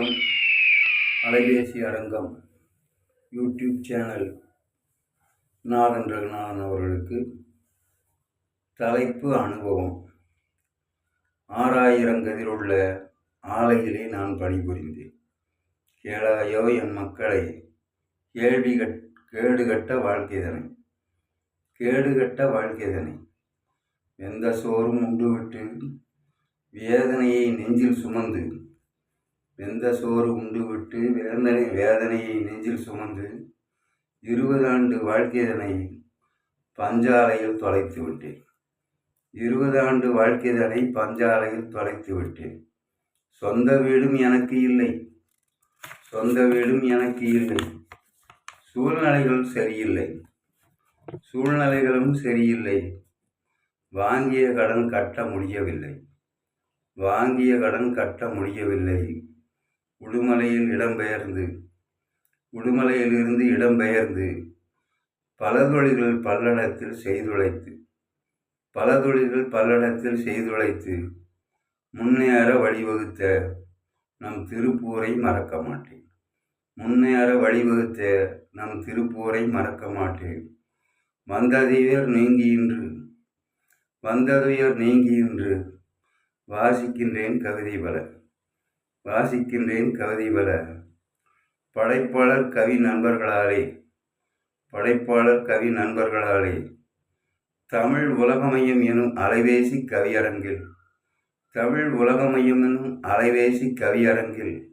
அலைபேசி அரங்கம் YouTube channel நாதன் ரகுநாதன் அவர்களுக்கு தலைப்பு அனுபவம். ஆறாயிரம் கதிருள்ள ஆலையிலே நான் பணிபுரிந்தேன். கேளாயோ என் மக்களை கேள்வி கட் கேடுகட்ட வாழ்க்கைதனை கேடுகட்ட வாழ்க்கைதனை. எந்த சோறும் உண்டுவிட்டு வேதனையை நெஞ்சில் சுமந்து வெந்த சோறு உண்டு விட்டு வேதனை வேதனையை நெஞ்சில் சுமந்து இருபது ஆண்டு வாழ்க்கைதனை பஞ்சாலையில் தொலைத்து விட்டேன். இருபது ஆண்டு வாழ்க்கைதனை பஞ்சாலையில் தொலைத்து விட்டேன். சொந்த வீடும் எனக்கு இல்லை. சொந்த வீடும் எனக்கு இல்லை. சூழ்நிலைகள் சரியில்லை. சூழ்நிலைகளும் சரியில்லை. வாங்கிய கடன் கட்ட முடியவில்லை. வாங்கிய கடன் கட்ட முடியவில்லை. உடுமலையில் இடம்பெயர்ந்து உடுமலையிலிருந்து இடம்பெயர்ந்து பல தொழில்கள் பல்லடத்தில் செய்துழைத்து பல தொழில்கள் பல்லடத்தில் செய்துழைத்து முன்னேற வழிவகுத்த நம் திருப்பூரை மறக்க மாட்டேன். முன்னேற வழிவகுத்த நம் திருப்பூரை மறக்க மாட்டேன். வந்ததுயர் நீங்கியின்று வந்ததுயர் நீங்கியின்று வாசிக்கின்றேன் கவிதை பல வாசிக்கின்றேன் கவிதை பல. படைப்பாளர் கவி நண்பர்களாலே படைப்பாளர் கவி நண்பர்களாலே தமிழ் உலகமையம் எனும் அலைவேசி கவியரங்கில் தமிழ் உலகமையம் எனும் அலைவேசி கவியரங்கில்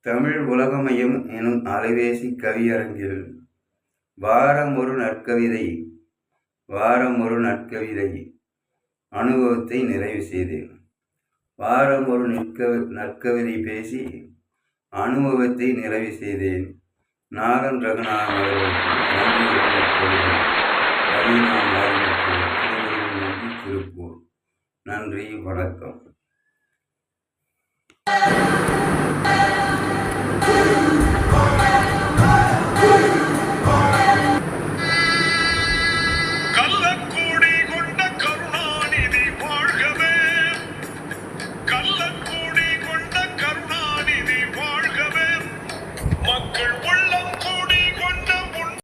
தமிழ் உலகமையம் எனும் அலைவேசி கவியரங்கில் வாரம் ஒரு நற்கவிதை வாரம் ஒரு நற்கவிதை அனுபவத்தை நிறைவு செய்தேன். வாரம் ஒரு நிற்க நற்கவிதை பேசி அனுபவத்தை நிறைவு செய்தேன். நாகன் ரகுநாதன் அவர்கள் திருப்பூர் நன்றி வணக்கம்.